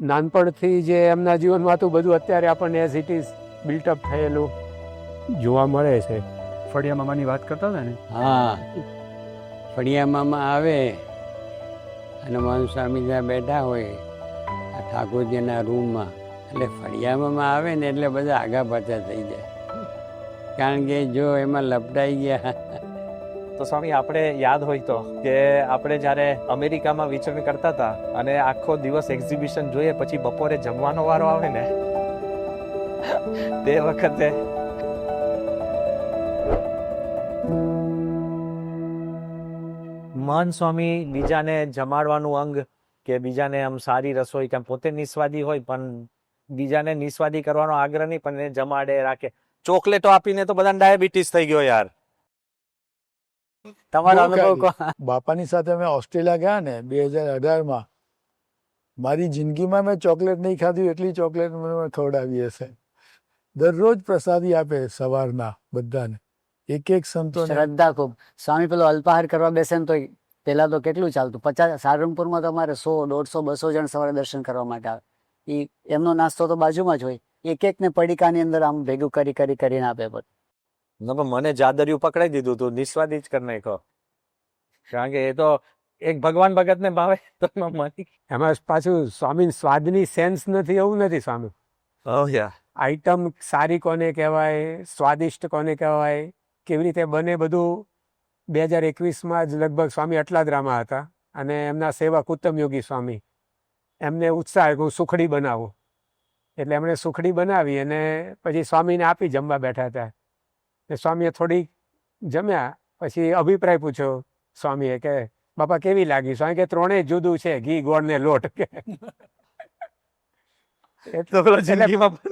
નાનપણથી જે એમના જીવનમાં હતું બધું અત્યારે આપણને એઝ ઇટ ઇઝ બિલ્ટઅપ થયેલું જોવા મળે છે. ફળિયા મામાની વાત કરતા હતા ને? હા. ફળિયામાં આવે અને મન સ્વામી જ્યાં બેઠા હોય આ ઠાકોરજીના રૂમમાં. એટલે ફળિયામાં આવે ને એટલે બધા આગા પાછા થઈ જાય. કારણ કે જો એમાં લપટાઈ ગયા તો સ્વામી, આપણે યાદ હોય તો કે આપણે જ્યારે અમેરિકામાં વિચરણ કરતા હતા અને આખો દિવસ એક્ઝિબિશન જોઈએ, પછી બપોરે જમવાનો વારો આવે ને, તે વખતે મહાન સ્વામી બીજાને જમાડવાનું અંગ કે બીજાને આમ સારી રસોઈ કે પોતે નિસ્વાદી હોય, પણ બીજાને નિસ્વાદી કરવાનો આગ્રહ નહીં, પણ એને જમાડે, રાખે. ચોકલેટો આપીને તો બધાને ડાયાબિટીસ થઈ ગયો યાર. તમારો અનુભવ બાપાની સાથે અમે ઓસ્ટ્રેલિયા ગયા ને બે હજાર અઢારમાં. મારી જિંદગીમાં મેં ચોકલેટ નહીં ખાધી એટલી ચોકલેટ મને ખવડાવી હશે. દરરોજ પ્રસાદી આપે સવારના બધાને. એક એક સંતો શ્રદ્ધા ખૂબ. સ્વામી પેલો અલ્પાહાર કરવા બેસે ને તો પેલા તો કેટલું ચાલતું? પચાસ સારંગપુરમાં તો અમારે સો દોઢસો બસો જણ સવારે દર્શન કરવા માટે આવે. એ એમનો નાસ્તો તો બાજુમાં જ હોય. એક એક ને પડીકાની અંદર આમ ભેગું કરી કરી કરીને આપે ના પણ મને જાદરિયું પકડાઈ દીધું તું નિસ્વાદી જ કરી નાખ્યો. કારણ કે એ તો એક ભગવાન ભગત ને ભાવે તો એમાં પાછું સ્વામી સ્વાદની સેન્સ નથી એવું નથી સ્વામી. આઈટમ સારી કોને કહેવાય સ્વાદિષ્ટ કોને કહેવાય કેવી રીતે બને બધું બે હજાર એકવીસમાં જ લગભગ સ્વામી અટલાદરામાં હતા. અને એમના સેવક ઉત્તમ યોગી સ્વામી. એમને ઉત્સાહ હું સુખડી બનાવું. એટલે એમણે સુખડી બનાવી અને પછી સ્વામીને આપી જમવા બેઠા હતા. ને સ્વામીએ થોડી જમ્યા પછી અભિપ્રાય પૂછ્યો સ્વામીએ કે બાપા કેવી લાગી? સ્વામી કે ત્રણેય જુદું છે ઘી ગોળ ને લોટ. કે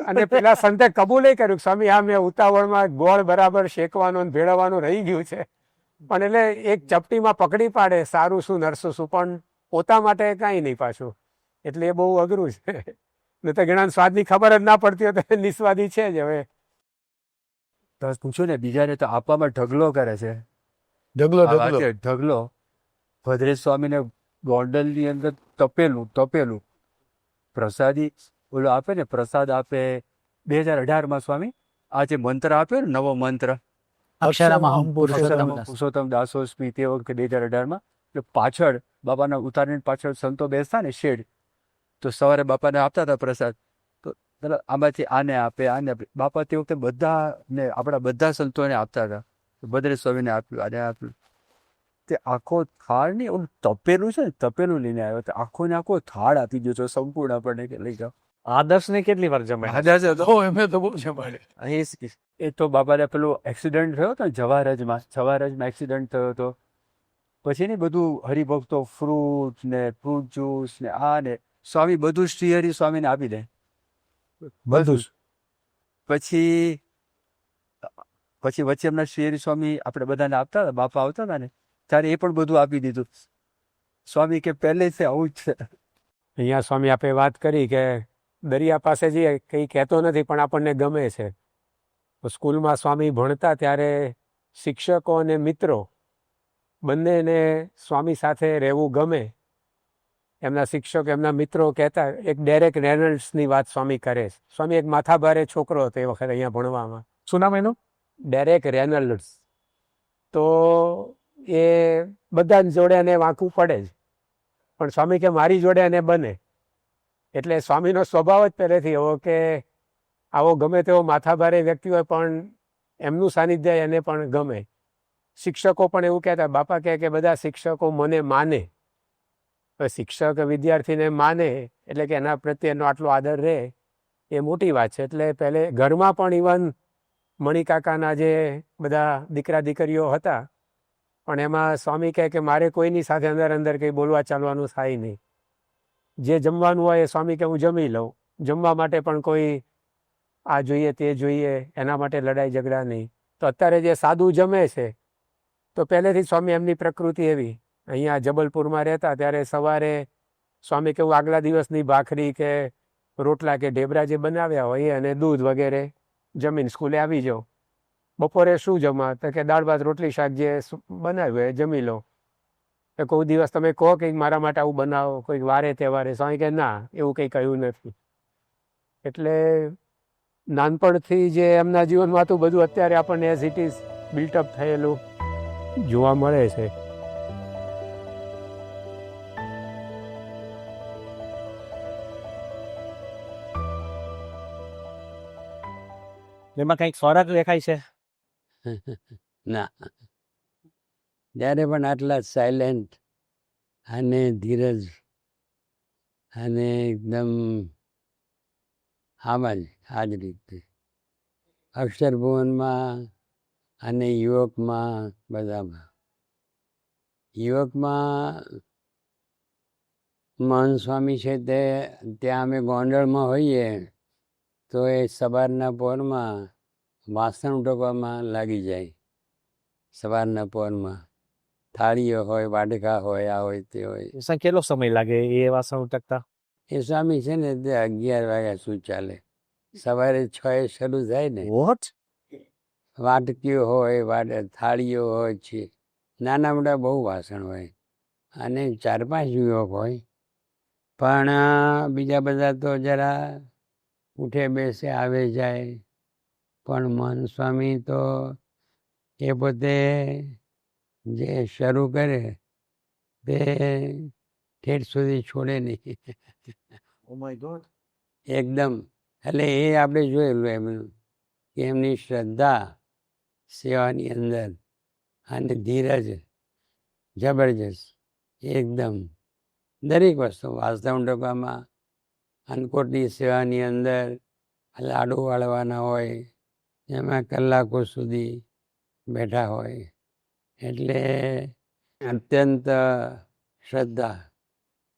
અને પેલા સંતે કબૂલે કર્યું સ્વામી આ મેં ઉતાવળમાં ગોળ બરાબર શેકવાનું ભેળવવાનું રહી ગયું છે. પણ એટલે એક ચપટીમાં પકડી પાડે સારું શું નરસું શું? પણ પોતા માટે કાંઈ નહીં પાછું. એટલે એ બહુ અઘરું છે. ને તો ઘણા સ્વાદની ખબર જ ના પડતી હોય તો નિસ્વાદી છે જ હવે. તો પૂછો ને બીજાને તો આપવામાં ઢગલો કરે છે. ઢગલો ઢગલો. ઢગલો. ભદ્રેશ સ્વામીને ગોંડલની અંદર તપેલું તપેલું. પ્રસાદી ઓલો આપે ને પ્રસાદ આપે. બે હજાર અઢારમાં સ્વામી આ જે મંત્ર આપ્યો ને નવો મંત્ર. પુરુષોત્તમ દાસ. દાસોસ્મી તે વખતે બે હજાર અઢારમાં. એટલે પાછળ બાપાના ઉતારીને પાછળ સંતો બેસતા ને શેડ તો સવારે બાપાને આપતા હતા પ્રસાદ. તો આમાંથી આને આપે આને આપે. બાપા તે વખતે બધાને આપણા બધા સંતોને આપતા હતા. ભદ્રે સ્વામીને આપ્યું આને આપ્યું. તે આખો થાળ ને ઓલું તપેલું છે ને તપેલું લઈને આવ્યો. તો આખો ને આખો થાળ આપી દીધો છો સંપૂર્ણ આપણને કે લઈ જાઓ. આદર્શ ને કેટલી વાર જમે આદર્શ તો તો એમે તો બહુ જમાડે એ તો બાપાને પેલું એક્સિડન્ટ થયો હતો જવારજમાં જવારજમાં એક્સિડન્ટ થયો હતો. પછી ને બધું હરિભક્તો ફ્રૂટ ને ફ્રૂટ જ્યુસ ને આ ને સ્વામી બધું શ્રીહરિ સ્વામીને આપી દે. બધું જ. પછી પછી વચ્ચે એમના શ્રી સ્વામી આપણે બધાને આપતા હતા બાપા આવતા હતા ને ત્યારે એ પણ બધું આપી દીધું. સ્વામી કે પહેલેથી આવું જ છે. અહીંયા સ્વામી આપે વાત કરી કે દરિયા પાસે જઈએ કંઈ કહેતો નથી પણ આપણને ગમે છે. સ્કૂલમાં સ્વામી ભણતા ત્યારે શિક્ષકો અને મિત્રો બંનેને સ્વામી સાથે રહેવું ગમે. એમના શિક્ષક એમના મિત્રો કહેતા એક ડેરેક રેનલ્ડ્સની વાત સ્વામી કરે છે. સ્વામી એક માથાભારે છોકરો હતો એ વખતે અહીંયા ભણવામાં. શું નામ એનું? Derek Reynolds. તો એ બધાને જોડે એને વાંકું પડે જ. પણ સ્વામી કે મારી જોડે એને બને. એટલે સ્વામીનો સ્વભાવ જ પહેલેથી એવો કે આવો ગમે તેવો માથાભારે વ્યક્તિ હોય પણ એમનું સાનિધ્ય એને પણ ગમે. શિક્ષકો પણ એવું કહેતા બાપા કહે કે બધા શિક્ષકો મને માને. શિક્ષક વિદ્યાર્થીને માને એટલે કે એના પ્રત્યેનો આટલો આદર રહે, એ મોટી વાત છે. એટલે પહેલે ઘરમાં પણ ઇવન મણિકાકાના જે બધા દીકરા દીકરીઓ હતા, પણ એમાં સ્વામી કહે કે મારે કોઈની સાથે અંદર અંદર કંઈ બોલવા ચાલવાનું થાય નહીં. જે જમવાનું હોય એ સ્વામી કે હું જમી લઉં. જમવા માટે પણ કોઈ આ જોઈએ તે જોઈએ, એના માટે લડાઈ ઝઘડા નહીં. તો અત્યારે જે સાદું જમે છે, તો પહેલેથી સ્વામી એમની પ્રકૃતિ એવી અહીંયા જબલપુરમાં રહેતા ત્યારે સવારે સ્વામી કેવું આગલા દિવસની ભાખરી કે રોટલા કે ઢેબરા જે બનાવ્યા હોય અને દૂધ વગેરે જમીન સ્કૂલે આવી જાઓ બપોરે શું જમા? તો કે દાળ ભાત, રોટલી, શાક જે બનાવ્યું હોય જમી લો એ કોઈ દિવસ તમે કહો કે મારા માટે આવું બનાવો, કોઈક વારે તહેવારે. સ્વામી કે ના, એવું કંઈ કહ્યું નથી. એટલે નાનપણથી જે એમના જીવનમાં હતું બધું, અત્યારે આપણને એઝ ઇટ ઇઝ બિલ્ટઅપ થયેલું જોવા મળે છે. એમાં કંઈક ફરક દેખાય છે? ના. જ્યારે પણ આટલા સાયલેન્ટ અને ધીરજ અને એકદમ આમાં જ આ જ રીતે અક્ષરભુવનમાં અને યુવકમાં બધામાં. યુવકમાં મહન સ્વામી છે તે, ત્યાં અમે ગોંડલમાં હોઈએ. તો એ સવારના પોરમાં વાસણ ઉટકવામાં લાગી જાય. સવારના પોરમાં થાળીઓ હોય વાડકા હોય આ હોય તે હોય. કેટલો સમય લાગે એ વાસણ ઉટકતા? એ સ્વામી છે ને તે અગિયાર વાગ્યા શું ચાલે. સવારે છ એ શરૂ થાય ને. વોટ વાટકીઓ હોય વાટ થાળીઓ હોય છે. નાના મોટા બહુ વાસણ હોય. અને ચાર પાંચ યુવક હોય. પણ બીજા બધા તો જરા ઉઠે બેસે આવે જાય. પણ મન સ્વામી તો એ પોતે જે શરૂ કરે તે ઠેઠ સુધી છોડે નહીં. ગોડ એકદમ. એટલે એ આપણે જોયેલું એમનું કે એમની શ્રદ્ધા સેવાની અંદર અને ધીરજ જબરજસ્ત. એકદમ. દરેક વસ્તુ વાસણ ડબ્બામાં અન્નકોટની સેવાની અંદર લાડુ વાળવાના હોય, એમાં કલાકો સુધી બેઠા હોય. એટલે અત્યંત શ્રદ્ધા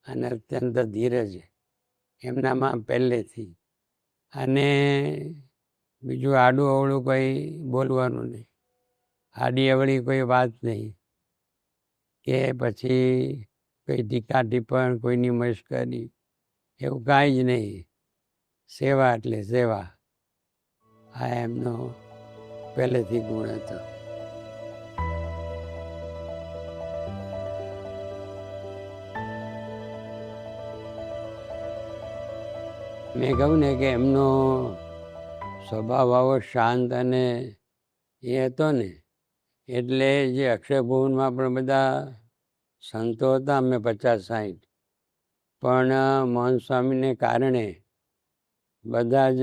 અને અત્યંત ધીરજ એમનામાં પહેલેથી. અને બીજું આડું અવળું કંઈ બોલવાનું નહીં. આડી અવળી કોઈ વાત નહીં. કે પછી કોઈ ટીકા ટીપણ કોઈની મશ્કરી એવું કાંઈ જ નહીં. સેવા એટલે સેવા. આ એમનો પહેલેથી ગુણ હતો. મેં કહ્યું ને કે એમનો સ્વભાવ આવો શાંત અને એ હતો ને, એટલે જે અક્ષયભુવનમાં પણ બધા સંતો હતા, અમે પચાસ સાઠ પણ મોહન સ્વામીને કારણે બધા જ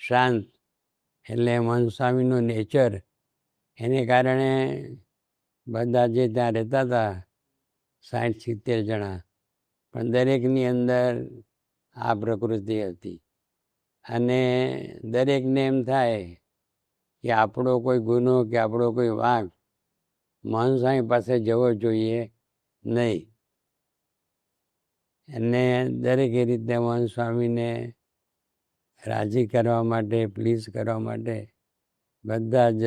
શાંત એટલે મોહન સ્વામીનું નેચર એને કારણે બધા જે ત્યાં રહેતા હતા, સાઠ સિત્તેર જણા, પણ દરેકની અંદર આ પ્રકૃતિ હતી. અને દરેકને એમ થાય કે આપણો કોઈ ગુનો કે આપણો કોઈ વાંક મોહન સ્વામી પાસે જવો જોઈએ નહીં. અને એ રીતે મોહન સ્વામીને રાજી કરવા માટે પ્લીઝ કરવા માટે બધા જ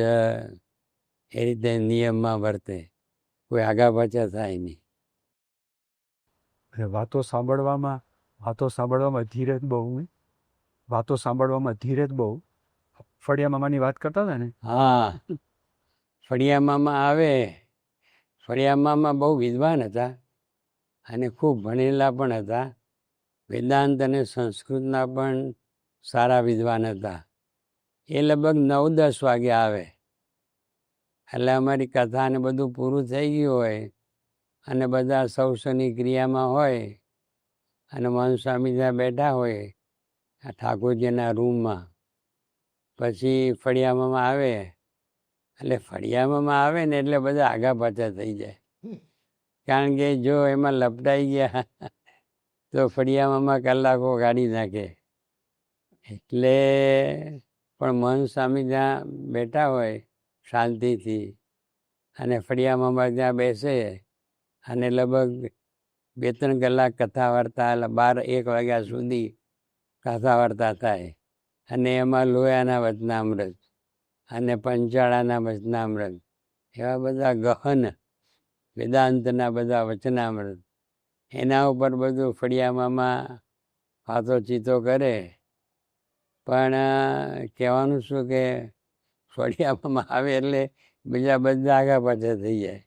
એ રીતે નિયમમાં વર્તે. કોઈ આગા પાછા થાય નહીં. વાતો સાંભળવામાં વાતો સાંભળવામાં ધીરજ બહુ વાતો સાંભળવામાં ધીરજ બહુ. ફળિયા મામાની વાત કરતા હતા ને? હા. ફળિયા મામા આવે. ફળિયા મામા બહુ વિદ્વાન હતા. અને ખૂબ ભણેલા પણ હતા. વેદાંત અને સંસ્કૃતના પણ સારા વિદ્વાન હતા. એ લગભગ નવ દસ વાગે આવે. એટલે અમારી કથા ને બધું પૂરું થઈ ગયું હોય અને બધા સૌ સૌની ક્રિયામાં હોય અને મન સ્વામી ત્યાં બેઠા હોય આ ઠાકોરજીના રૂમમાં. પછી ફળિયામાં આવે. એટલે ફળિયામાં આવે ને એટલે બધા આગા પાછા થઈ જાય. કારણ કે જો એમાં લપટાઈ ગયા, તો ફળિયામાં કલાકો કાઢી નાખે. એટલે પણ મન સ્વામી ત્યાં બેઠા હોય શાંતિથી, અને ફળિયામાં ત્યાં બેસે, અને લગભગ બે ત્રણ કલાક કથા વાર્તા બાર એક વાગ્યા સુધી કથા વાર્તા થાય. અને એમાં લોયાના વચનામૃત, અને પંચાળાના વચનામૃત, એવા બધા ગહન વેદાંતના બધા વચનામૃત. એના ઉપર બધું ફળિયામાં વાતો ચીતો કરે. પણ કહેવાનું શું કે ફળિયામાં આવે એટલે બીજા બધા આગા પાછા થઈ જાય.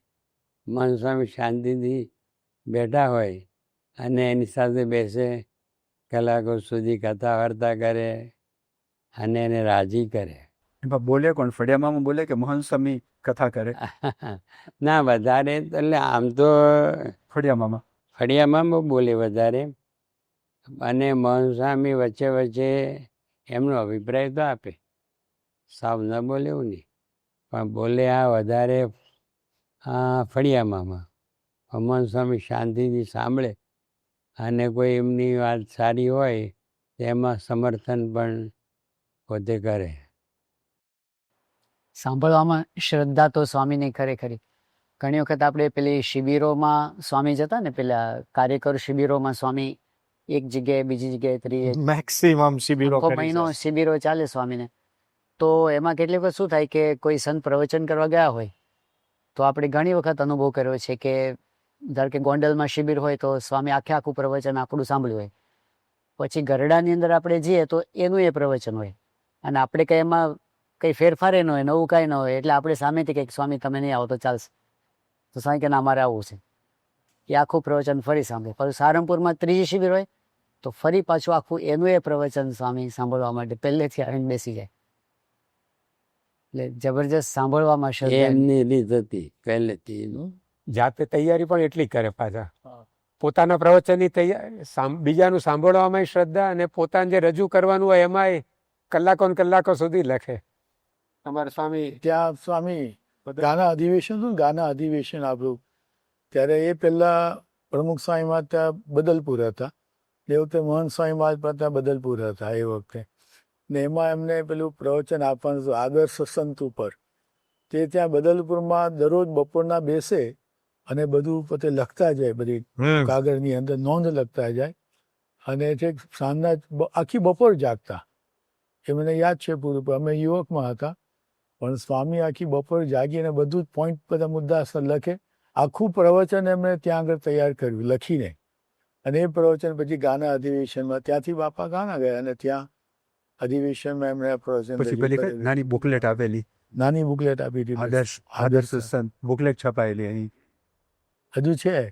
મન સ્વામી શાંતિથી બેઠા હોય અને એની સાથે બેસે, કલાકો સુધી કથા વાર્તા કરે અને એને રાજી કરે. બોલે કોણ? ફળિયામાં બોલે કે મોહન સ્વામી કથા કરે. ના વધારે એટલે આમ તો ફળિયામાં ફળિયામાં બહુ બોલે વધારે. અને મોહન સ્વામી વચ્ચે વચ્ચે એમનો અભિપ્રાય તો આપે. સાવ ન બોલે એવું નહીં. પણ બોલે આ વધારે આ ફળિયામાં મહંત સ્વામી શાંતિથી સાંભળે. અને કોઈ એમની વાત સારી હોય તેમાં સમર્થન પણ પોતે કરે. સાંભળવામાં શ્રદ્ધા તો સ્વામીની ખરેખરી ઘણી વખત આપણે પેલી શિબિરોમાં સ્વામી જતા ને પેલા કાર્યકર શિબિરોમાં સ્વામી એક જગ્યાએ બીજી જગ્યાએ ત્રીજે મેક્સિમમ શિબિરો મહિનો શિબિરો ચાલે સ્વામીને. તો એમાં કેટલીક વખત શું થાય કે કોઈ સંત પ્રવચન કરવા ગયા હોય તો આપણે ઘણી વખત અનુભવ કર્યો છે કે ધારો કે ગોંડલમાં શિબિર હોય તો સ્વામી આખે આખું પ્રવચન આપણું સાંભળ્યું હોય. પછી ગરડાની અંદર આપણે જઈએ તો એનું એ પ્રવચન હોય. અને આપણે કંઈ એમાં કંઈ ફેરફાર ન હોય નવું કાંઈ ન હોય એટલે આપણે સામેથી કંઈક સ્વામી તમે નહીં આવો તો ચાલશે. તો સ્વામી કે ના અમારે આવવું છે. એ આખું પ્રવચન ફરી સાંભળે. પછી સારંગપુરમાં ત્રીજી શિબિર હોય તો ફરી પાછું આખું એનું એ પ્રવચન સ્વામી સાંભળવા માટે પહેલેથી આવીને બેસી જાય. એટલે જબરજસ્ત સાંભળવામાં શ્રદ્ધા એમની. રીત હતી પહેલેથી જાતે તૈયારી પણ એટલી કરે પાછા. પોતાના પ્રવચનની તૈયારી બીજાનું સાંભળવામાં શ્રદ્ધા અને પોતાને જે રજૂ કરવાનું હોય એમાંય કલાકો ને કલાકો સુધી લખે. અમારા સ્વામી ત્યાં સ્વામી ગાના અધિવેશન હતું ગાના અધિવેશન આપણું. ત્યારે એ પહેલા પ્રમુખ સ્વામીમાં ત્યાં બદલપુર હતા. એ વખતે મહંત સ્વામીમાં પણ ત્યાં બદલપુર હતા એ વખતે. ને એમાં એમને પેલું પ્રવચન આપવાનું હતું આદર્શ સંત ઉપર તે ત્યાં બદલપુરમાં દરરોજ બપોરના બેસે અને બધું પોતે લખતા જાય બધી. કાગળની અંદર નોંધ લખતા જાય. અને છેક સાંજના આખી બપોર જાગતા. એ મને યાદ છે પૂરું અમે યુવકમાં હતા. પણ સ્વામી આખી બપોર જાગીને બધું જ પોઈન્ટ બધા મુદ્દા લખે. આખું પ્રવચન એમણે ત્યાં આગળ તૈયાર કર્યું લખીને. અને એ પ્રવચન પછી ગાના અધિવેશનમાં ત્યાંથી બાપા ગાના ગયા અને ત્યાં અધિવેશનમાં એમણે પ્રવચન પછી. નાની બુકલેટ આપેલી? નાની બુકલેટ આપી હતી. આદર્શ આદર્શ સંત બુકલેટ છપાયેલી અહીં. હજુ છે?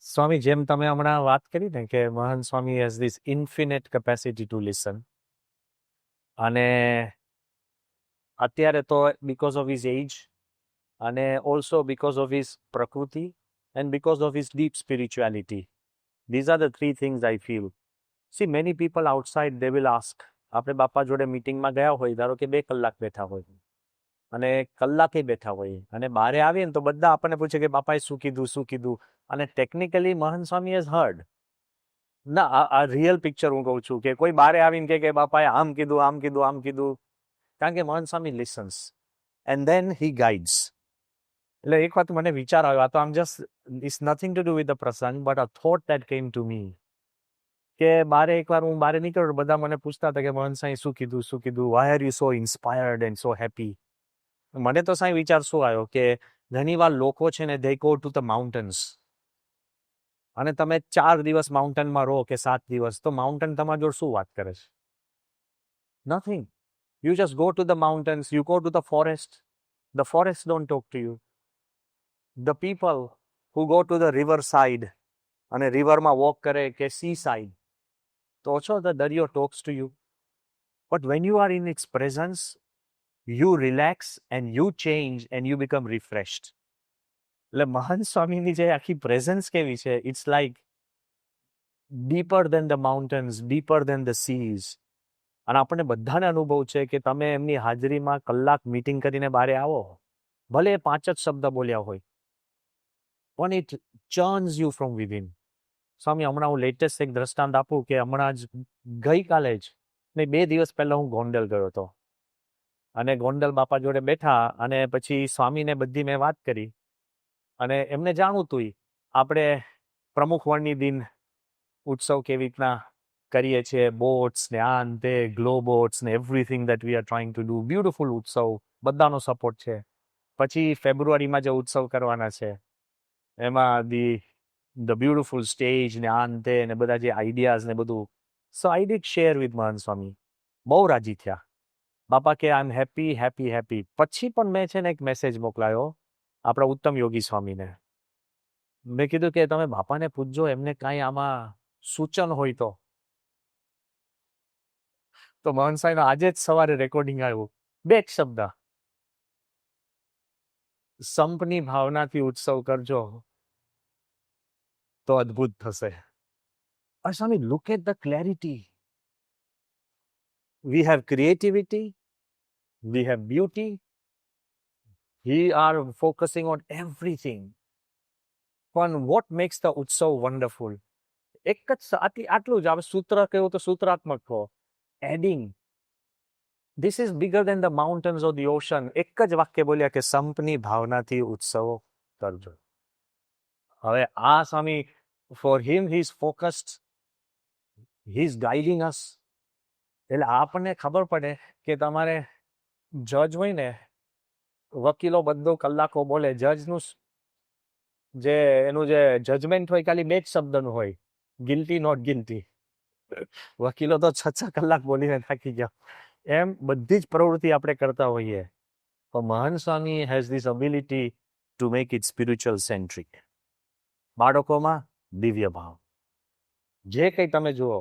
સ્વામી જેમ તમે હમણાં વાત કરી ને કે Mahant Swami has this infinite capacity to listen અને અત્યારે તો બિકોઝ ઓફ હિઝ એજ અને ઓલ્સો બિકોઝ ઓફ હિઝ પ્રકૃતિ and because of his deep spirituality these are the three things I feel see many people outside they will ask આપણે બાપા જોડે મિટિંગમાં ગયા હોય, ધારો કે બે કલાક બેઠા હોય. અને કલાકે બેઠા હોઈએ અને બહારે આવીએ ને તો બધા આપણને પૂછે કે, બાપાએ શું કીધું શું કીધું? અને ટેકનિકલી મહંત સ્વામી હેઝ હર્ડ ના, આ રિયલ પિક્ચર હું કહું છું કે કોઈ બારે આવીને કે, બાપાએ આમ કીધું આમ કીધું આમ કીધું. કારણ કે Mahant Swami listens and then he guides એટલે એક વાત મને વિચાર આવ્યો, આ તો આમ just it's nothing to do with the પ્રસંગ but a thought that came to me કે બારે એકવાર હું બારે નીકળ્યો બધા મને પૂછતા હતા કે મહંત સાંઈ શું કીધું શું કીધું? Why are you so inspired and so happy મને તો સાંઈ વિચાર શું આવ્યો કે ઘણીવાર લોકો છે ને they go to the mountains અને તમે ચાર દિવસ માઉન્ટેનમાં રહો કે સાત દિવસ, તો માઉન્ટેન તમારા જોડે શું વાત કરે છે? Nothing you just go to the mountains you go to the forest the forest don't talk to you the people who go to the river side અને રિવરમાં વોક કરે કે સી સાઈડ તો ઓછો ધ દરિયો talks to you but when you are in its presence you relax and you change and you become refreshed. એટલે મહાન સ્વામીની જે આખી પ્રેઝન્સ કેવી છે it's like deeper than the mountains deeper than the seas અને આપણને બધાને અનુભવ છે કે તમે એમની હાજરીમાં કલાક મીટિંગ કરીને બહાર આવો, ભલે પાંચ જ શબ્દ બોલ્યા હોય. પણ it churns you from within Swami, હમણાં હું લેટેસ્ટ એક દ્રષ્ટાંત આપું કે હમણાં જ ગઈકાલે જ, નહીં, બે દિવસ પહેલા હું ગોંડલ ગયો હતો. અને ગોંડલ બાપા જોડે બેઠા અને પછી સ્વામીને બધી મેં વાત કરી. અને એમને જાણવું તું આપણે પ્રમુખ વર્ણની દિન, ઉત્સવ કેવી રીતના કરીએ છીએ બોટ્સ ને આ તે ગ્લો બોટ્સ ને everything that we are trying to do beautiful ઉત્સવ, બધાનો સપોર્ટ છે. પછી ફેબ્રુઆરીમાં જે ઉત્સવ કરવાના છે, એમાં ધી ધ બ્યુટિફુલ સ્ટેજ ને આ તે ને બધા જે આઈડિયાઝ ને બધું. So I did share with Mahant Swami બહુ રાજી થયા. બાપા કે I am happy happy happy પછી પણ મેં છે ને એક મેસેજ મોકલાયો આપણા ઉત્તમ યોગી સ્વામીને. મેં કીધું કે, તમે બાપાને પૂછજો એમને કાંઈ આમાં સૂચન હોય તો. તો મહંત સાંઈનો આજે જ સવારે રેકોર્ડિંગ આવ્યું. બે જ શબ્દ. સંપની ભાવનાથી ઉત્સવ કરજો. તો અદ્ભુત થશે. Swami look at the clarity we have creativity, we have beauty, we are focusing on everything. પણ what makes the ઉત્સવ wonderful? એક જ આટલું જ આવે સૂત્ર કહેવું તો સૂત્રાત્મક કહો. Adding this is bigger than the mountains of the ocean એક જ વાક્ય બોલ્યા કે સંપની ભાવનાથી ઉત્સવો કરજો. હવે આ Swami for him he is focused he is guiding us એટલે આપણને ખબર પડે કે તમારે જજ હોય ને વકીલો બધો કલાકો બોલે. જજનું જે એનું જે જજમેન્ટ હોય, ખાલી બે જ શબ્દનું હોય. ગિલ્ટી નોટ ગિલ્ટી વકીલો તો છ છ કલાક બોલીને થાકી ગયા. એમ બધી જ પ્રવૃત્તિ આપણે કરતા હોઈએ. તો Mahant Swami has this ability to make it spiritual centric બાળકોમાં દિવ્ય ભાવ. જે કંઈ તમે જુઓ,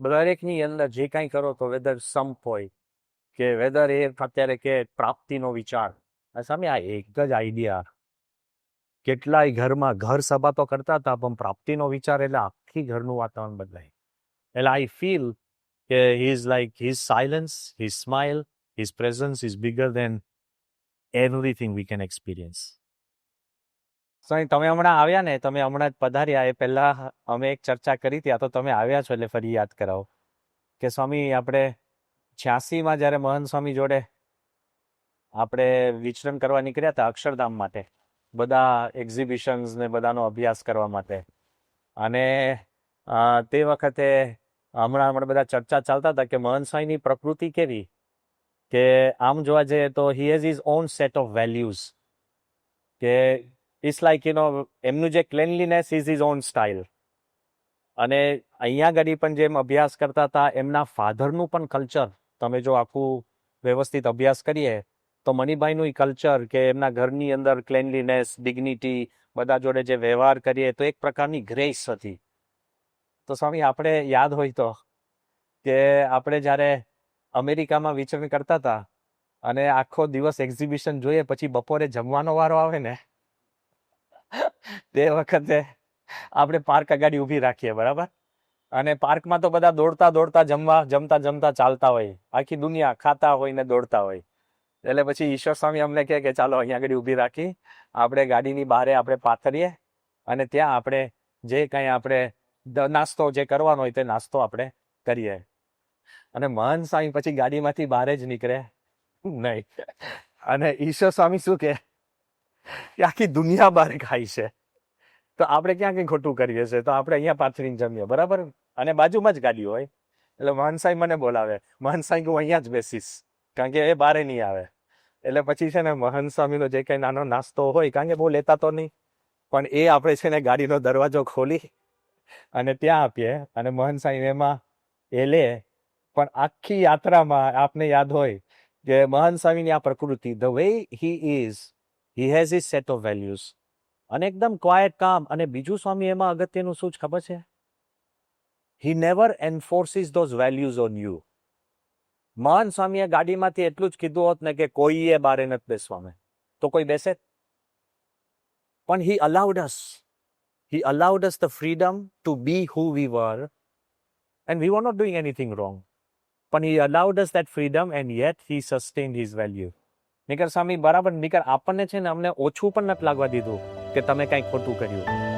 દરેકની અંદર જે કાંઈ કરો તો વેધર સંપ હોય કે વેધર એ અત્યારે કે પ્રાપ્તિનો વિચાર. સામે આ એક જ આઈડિયા કેટલાય ઘરમાં ઘર સભા તો કરતા હતા, પણ પ્રાપ્તિનો વિચાર એટલે આખી ઘરનું વાતાવરણ બદલાય. એટલે આઈ ફીલ કે he is like his silence his smile his presence is bigger than everything we can experience Swami તમે હમણાં આવ્યા ને તમે હમણાં જ પધાર્યા એ પહેલા અમે એક ચર્ચા કરી હતી આ તો તમે આવ્યા છો એટલે ફરી યાદ કરાવો. કે સ્વામી આપણે છ્યાસીમાં જ્યારે મહંત સ્વામી જોડે આપણે વિચરણ કરવા નીકળ્યા હતા અક્ષરધામ માટે બધા એક્ઝિબિશન્સ ને બધાનો અભ્યાસ કરવા માટે. અને અ, તે વખતે હમણાં હમણાં બધા ચર્ચા ચાલતા હતા કે મહનસાઈની પ્રકૃતિ કેવી? કે આમ જોવા જઈએ તો he has is own set of values કે ઇટ્સ લાઈક યુ નો એમનું જે cleanliness is is own style અને અહીંયા આગળ પણ જેમ અભ્યાસ કરતા હતા, એમના ફાધરનું પણ કલ્ચર તમે જો આખું વ્યવસ્થિત અભ્યાસ કરીએ, તો મણિભાઈનું કલ્ચર કે એમના ઘરની અંદર ક્લેનલીનેસ ડિગ્નિટી બધા જોડે જે વ્યવહાર કરીએ, તો એક પ્રકારની ગ્રેસ હતી. તો સ્વામી, આપણે યાદ હોય તો કે આપણે જ્યારે અમેરિકામાં વિચરણ કરતા હતા અને આખો દિવસ એક્ઝિબિશન જોઈએ, પછી બપોરે જમવાનો વારો આવે ને, તે વખતે આપણે પાર્ક અગાડી ઊભી રાખીએ, બરાબર? અને પાર્કમાં તો બધા દોડતા દોડતા જમવા, જમતા જમતા ચાલતા હોય. આખી દુનિયા ખાતા હોય ને દોડતા હોય. એટલે પછી ઈશ્વર સ્વામી અમને કહે કે ચાલો અહીંયા આગળ ઊભી રાખી, આપણે ગાડીની બહારે આપણે પાથરીએ અને ત્યાં આપણે જે કંઈ આપણે નાસ્તો જે કરવાનો હોય તે નાસ્તો આપણે કરીએ. અને મહાન સ્વામી પછી ગાડીમાંથી બહાર જ નીકળે. નહીં. અને ઈશ્વર સ્વામી શું કે? આખી દુનિયા બહાર ખાય છે. તો આપણે ક્યાં કંઈ ખોટું કરીએ છીએ? તો આપણે અહીંયા પાથરીને જમીએ. બરાબર? અને બાજુમાં જ ગાડી હોય. એટલે મહાન સાંઈ મને બોલાવે. મહાન સાંઈ હું અહીંયા જ બેસીશ. કારણ કે એ બારે નહીં આવે. એટલે પછી છે ને મહાન સ્વામીનો જે કંઈ નાનો નાસ્તો હોય, કારણ કે બહુ લેતા તો નહીં. પણ એ આપણે છે ને ગાડીનો દરવાજો ખોલી અને ત્યાં આપીએ અને મોહન સાહેબ એમાં એ લે. પણ આખી યાત્રામાં આપને યાદ હોય કે મહાન સ્વામીની આ પ્રકૃતિ the way he is he has is set of values અને એકદમ ક્વાયટ કામ અને બીજું સ્વામી એમાં અગત્યનું શું ખબર છે? He never enforces those values on you Mahant સ્વામીએ ગાડીમાંથી એટલું જ કીધું હોત ને કે કોઈએ બારે નથી બેસવામાં તો કોઈ બેસે? પણ he allowed us he allowed us the freedom to be who we were and we were not doing anything wrong પણ he allowed us that freedom and yet he sustain his value નિકર સ્વામી બરાબર નિકર આપણને છે ને અમને ઓછું પણ નથી લાગવા દીધું કે તમે કંઈ ખોટું કર્યું